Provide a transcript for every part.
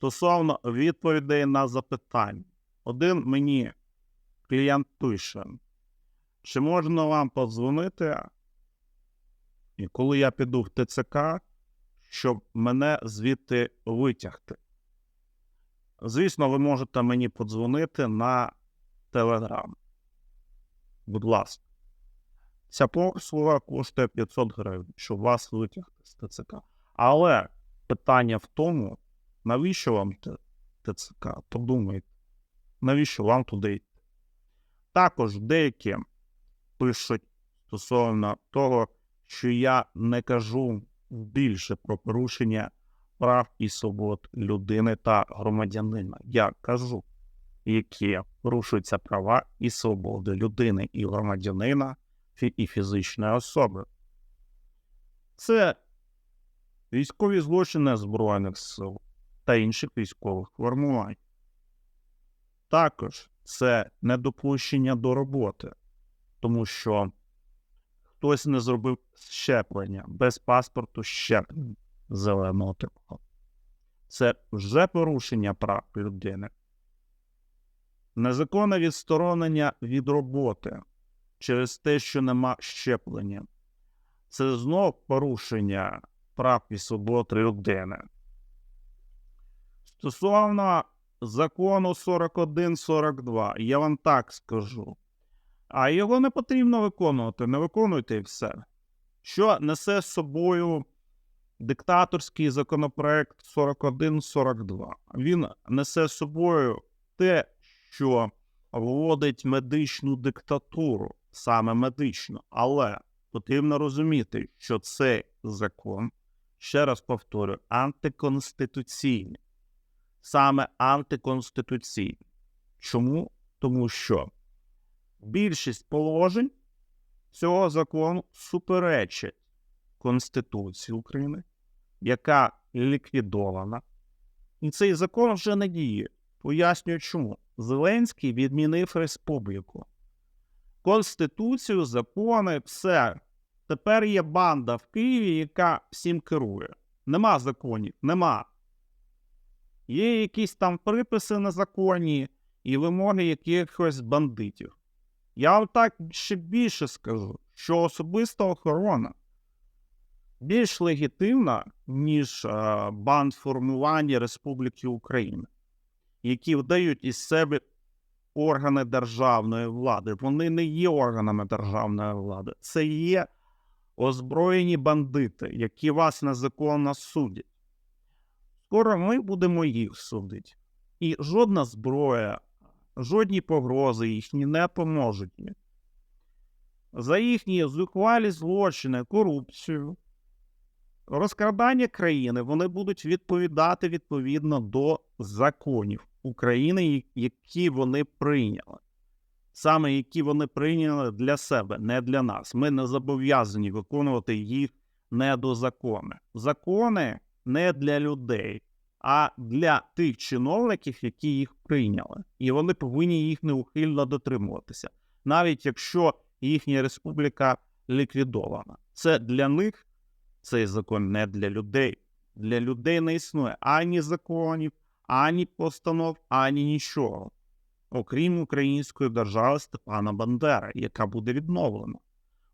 стосовно відповідей на запитання. Один мені клієнт пише, чи можна вам подзвонити, і коли я піду в ТЦК, щоб мене звідти витягти. Звісно, ви можете мені подзвонити на Телеграм. Будь ласка. Ця послуга коштує 500 гривень, щоб вас витягти з ТЦК. Але питання в тому, навіщо вам ТЦК? Подумайте, навіщо вам туди йти? Також деякі пишуть стосовно того, що я не кажу більше про порушення прав і свобод людини та громадянина. Я кажу, які порушуються права і свободи людини і громадянина і фізичної особи. Це військові злочини Збройних сил та інших військових формувань. Також це недопущення до роботи, тому що хтось не зробив щеплення без паспорту щеплення зеленого типу. Це вже порушення прав людини. Незаконне відсторонення від роботи через те, що нема щеплення. Це знов порушення прав і свобод людини. Стосовно закону 4142, я вам так скажу. А його не потрібно виконувати, не виконуйте і все. Що несе з собою диктаторський законопроект 4142? Він несе з собою те, що вводить медичну диктатуру, саме медичну, але потрібно розуміти, що цей закон, ще раз повторюю, антиконституційний. Саме антиконституційний. Чому? Тому що більшість положень цього закону суперечать Конституції України, яка ліквідована. І цей закон вже не діє. Пояснюю чому. Зеленський відмінив республіку. Конституцію, закони, все. Тепер є банда в Києві, яка всім керує. Нема законів, нема. Є якісь там приписи на законі і вимоги якихось бандитів. Я вам так ще більше скажу, що особиста охорона більш легітимна, ніж е, бандформування Республіки Україна, які вдають із себе органи державної влади. Вони не є органами державної влади, це є озброєні бандити, які вас незаконно судять. Скоро ми будемо їх судити. І жодна зброя, жодні погрози їхні не поможуть. За їхні зухвалі злочини, корупцію, розкрадання країни вони будуть відповідати відповідно до законів України, які вони прийняли. Саме які вони прийняли для себе, не для нас. Ми не зобов'язані виконувати їх недозакони. Закони не для людей, а для тих чиновників, які їх прийняли. І вони повинні їх неухильно дотримуватися, навіть якщо їхня республіка ліквідована. Це для них цей закон не для людей. Для людей не існує ані законів, ані постанов, ані нічого, окрім української держави Степана Бандера, яка буде відновлена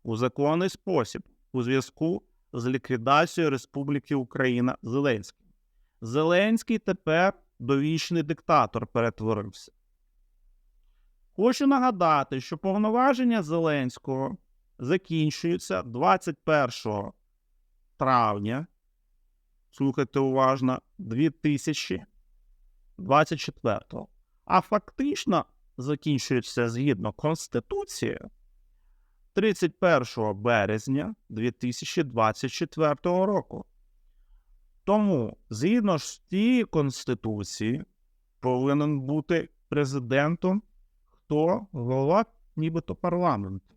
у законний спосіб у зв'язку з ліквідацією Республіки Україна Зеленським. Зеленський тепер довічний диктатор перетворився. Хочу нагадати, що повноваження Зеленського закінчуються 21 травня. Слухайте уважно, 2024. А фактично закінчується згідно Конституції 31 березня 2024 року. Тому, згідно з тієї Конституції, повинен бути президентом хто голова нібито парламенту.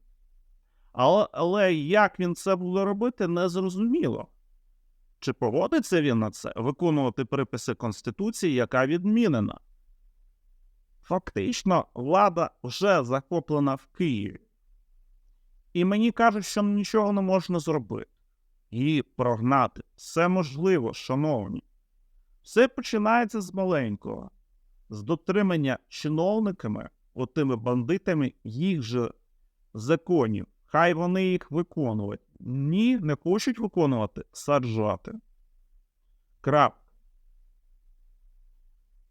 Але, але як він це буде робити, не зрозуміло. Чи погодиться він на це виконувати приписи Конституції, яка відмінена? Фактично, влада вже захоплена в Києві. І мені кажуть, що нічого не можна зробити. Її прогнати. Все можливо, шановні. Все починається з маленького, з дотримання чиновниками, отими бандитами, їх же законів. Хай вони їх виконують. Ні, не хочуть виконувати, саджати. Крапка.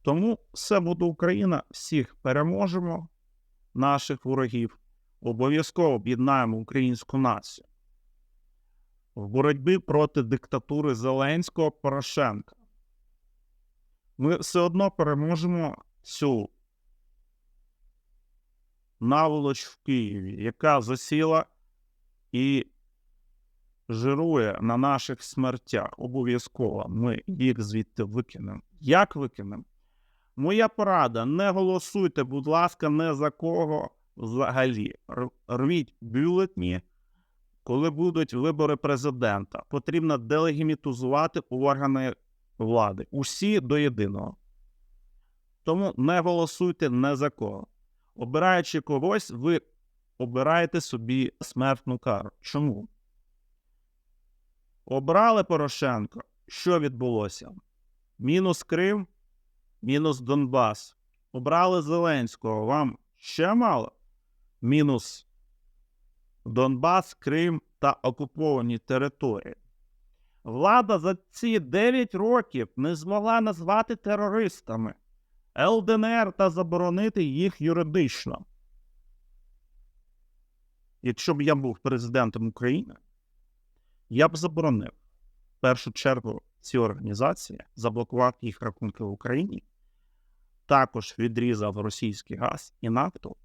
Тому все буде Україна, всіх переможемо, наших ворогів. Обов'язково об'єднаємо українську націю в боротьбі проти диктатури Зеленського Порошенка. Ми все одно переможемо цю наволоч в Києві, яка засіла і жирує на наших смертях. Обов'язково ми їх звідти викинемо. Як викинемо? Моя порада: не голосуйте, будь ласка, не за кого взагалі. Рвіть бюлетні, коли будуть вибори президента. Потрібно делегімітизувати органи влади. Усі до єдиного. Тому не голосуйте не за кого. Обираючи когось, ви обираєте собі смертну кару. Чому? Обрали Порошенко. Що відбулося? Мінус Крим, мінус Донбас. Обрали Зеленського. Вам ще мало? Мінус Донбас, Крим та окуповані території. Влада за ці 9 років не змогла назвати терористами ЛДНР та заборонити їх юридично. Якщо б я був президентом України, я б заборонив в першу чергу ці організації, заблокував їх рахунки в Україні, також відрізав російський газ і нафту,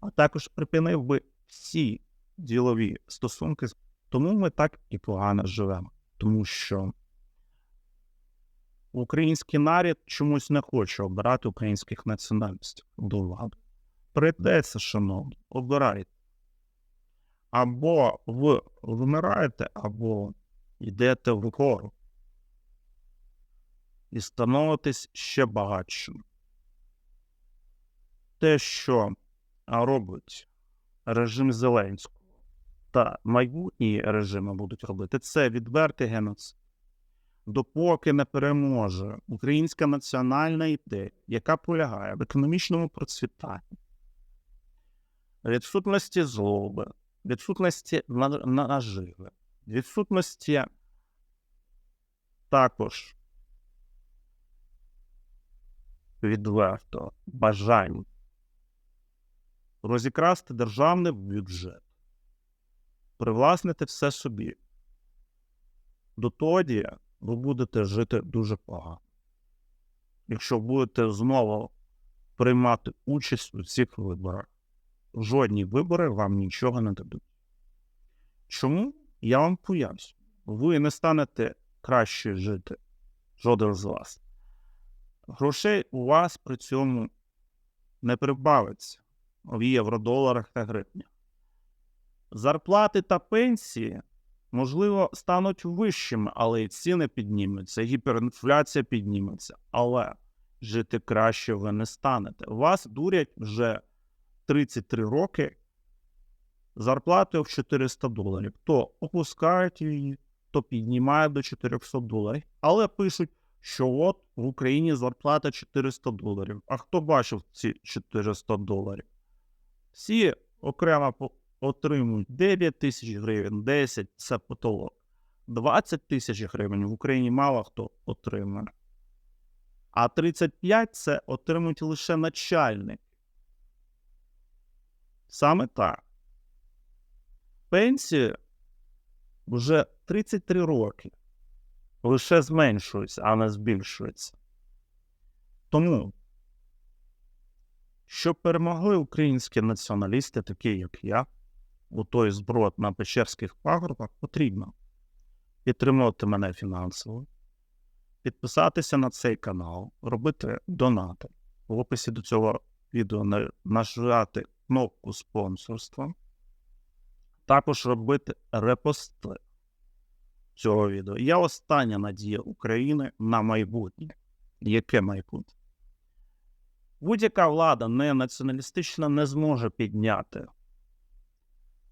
а також припинив би всі ділові стосунки. Тому ми так і погано живемо, тому що український народ чомусь не хоче обирати українських національностей до влади. Прийдеться, шановні, обирайте. Або ви вмираєте, або йдете вгору і становитесь ще багатшим. Те, що робить режим Зеленського. Та майбутні режими будуть робити, це відвертий геноцид. Допоки не переможе українська національна ідея, яка полягає в економічному процвітанні, відсутності злоби, відсутності на- на- наживи, відсутності також відверто бажань розікрасти державний бюджет, привласнити все собі. Дотоді ви будете жити дуже погано. Якщо будете знову приймати участь у цих виборах, жодні вибори вам нічого не дадуть. Чому? Я вам поясню. Ви не станете краще жити, жоден з вас. Грошей у вас при цьому не прибавиться в євро-доларах та гривнях. Зарплати та пенсії, можливо, стануть вищими, але і ціни піднімуться, гіперінфляція підніметься. Але жити краще ви не станете. Вас дурять вже 33 роки зарплатою в 400 доларів. То опускають її, то піднімають до 400 доларів, але пишуть, що от в Україні зарплата 400 доларів. А хто бачив ці 400 доларів? Всі окремо отримують 9 тисяч гривень, 10 це потолок. 20 тисяч гривень в Україні мало хто отримує. А 35 це отримують лише начальник. Саме так. Пенсії вже 33 роки лише зменшуються, а не збільшуються. Тому, щоб перемогли українські націоналісти, такі як я, у той зброд на Печерських пагорбах, потрібно підтримувати мене фінансово, підписатися на цей канал, робити донати. В описі до цього відео на- нажати кнопку спонсорства, також робити репости цього відео. Я остання надія України на майбутнє. Яке майбутнє? Будь-яка влада не націоналістична не зможе підняти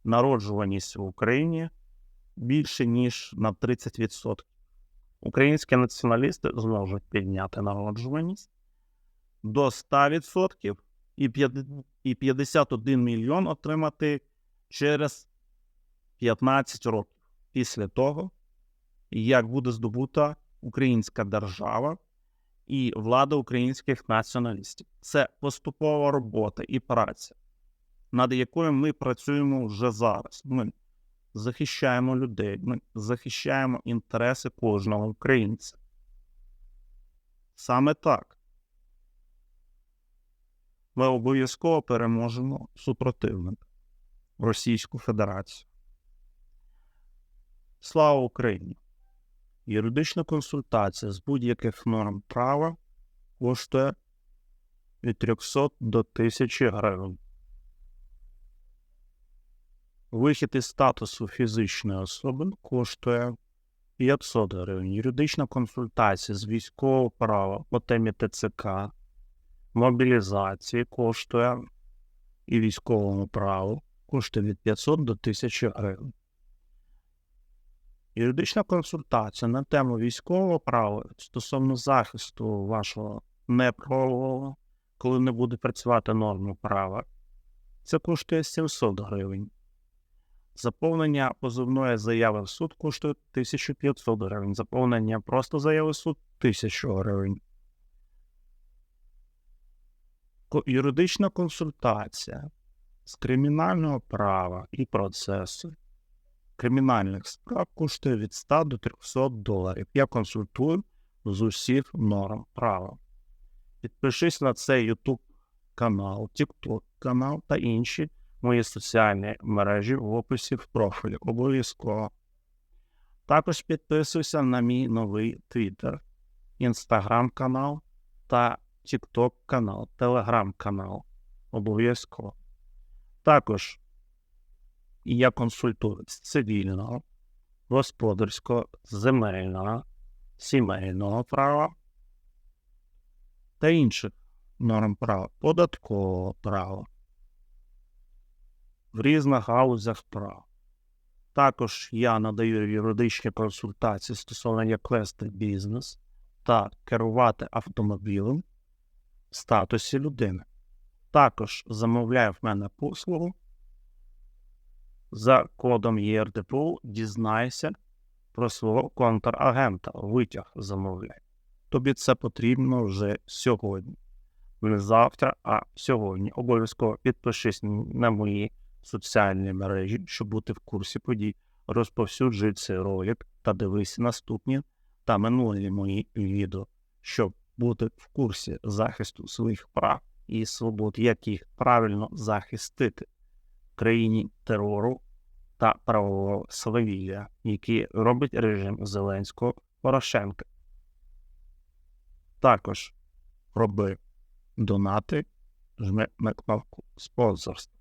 народжуваність в Україні більше, ніж на 30%. Українські націоналісти зможуть підняти народжуваність до 100% і п'яд- і 51 мільйон отримати через 15 років після того, як буде здобута українська держава і влада українських націоналістів. Це поступова робота і праця, над якою ми працюємо вже зараз. Ми захищаємо людей, ми захищаємо інтереси кожного українця. Саме так. Ми обов'язково переможемо супротивника Російську Федерацію. Слава Україні! Юридична консультація з будь-яких норм права коштує від 300 до 1000 гривень. Вихід із статусу фізичної особи коштує 500 гривень. Юридична консультація з військового права по темі ТЦК, мобілізації коштує і військовому праву коштує від 500 до 1000 гривень. Юридична консультація на тему військового права стосовно захисту вашого неправового, коли не буде працювати норми права, це коштує 700 гривень. Заповнення позовної заяви в суд коштує 1500 гривень. Заповнення просто заяви в суд 1000 гривень. Юридична консультація з кримінального права і процесу кримінальних справ коштує від 100 до 300 доларів. Я консультую з усіх норм права. Підпишись на цей YouTube канал, TikTok канал та інші мої соціальні мережі в описі в профілі. Обов'язково. Також підписуйся на мій новий Twitter, Instagram канал та TikTok канал, Telegram канал. Обов'язково. Також я консультую з цивільного, господарського, земельного, сімейного права та інших норм права, податкового права в різних галузях права. Також я надаю юридичні консультації стосовно як вести бізнес та керувати автомобілем в статусі людини. Також замовляю в мене послугу за кодом ЄРДПУ дізнайся про свого контрагента. Витяг замовляй. Тобі це потрібно вже сьогодні. Не завтра, а сьогодні. Обов'язково підпишись на мої соціальні мережі, щоб бути в курсі подій. Розповсюджуй цей ролик та дивись наступні та минулі мої відео, щоб бути в курсі захисту своїх прав і свобод, як їх правильно захистити країні терору та правового свавілля, які робить режим Зеленського Порошенка. Також роби донати, жми на кнопку спонсорства.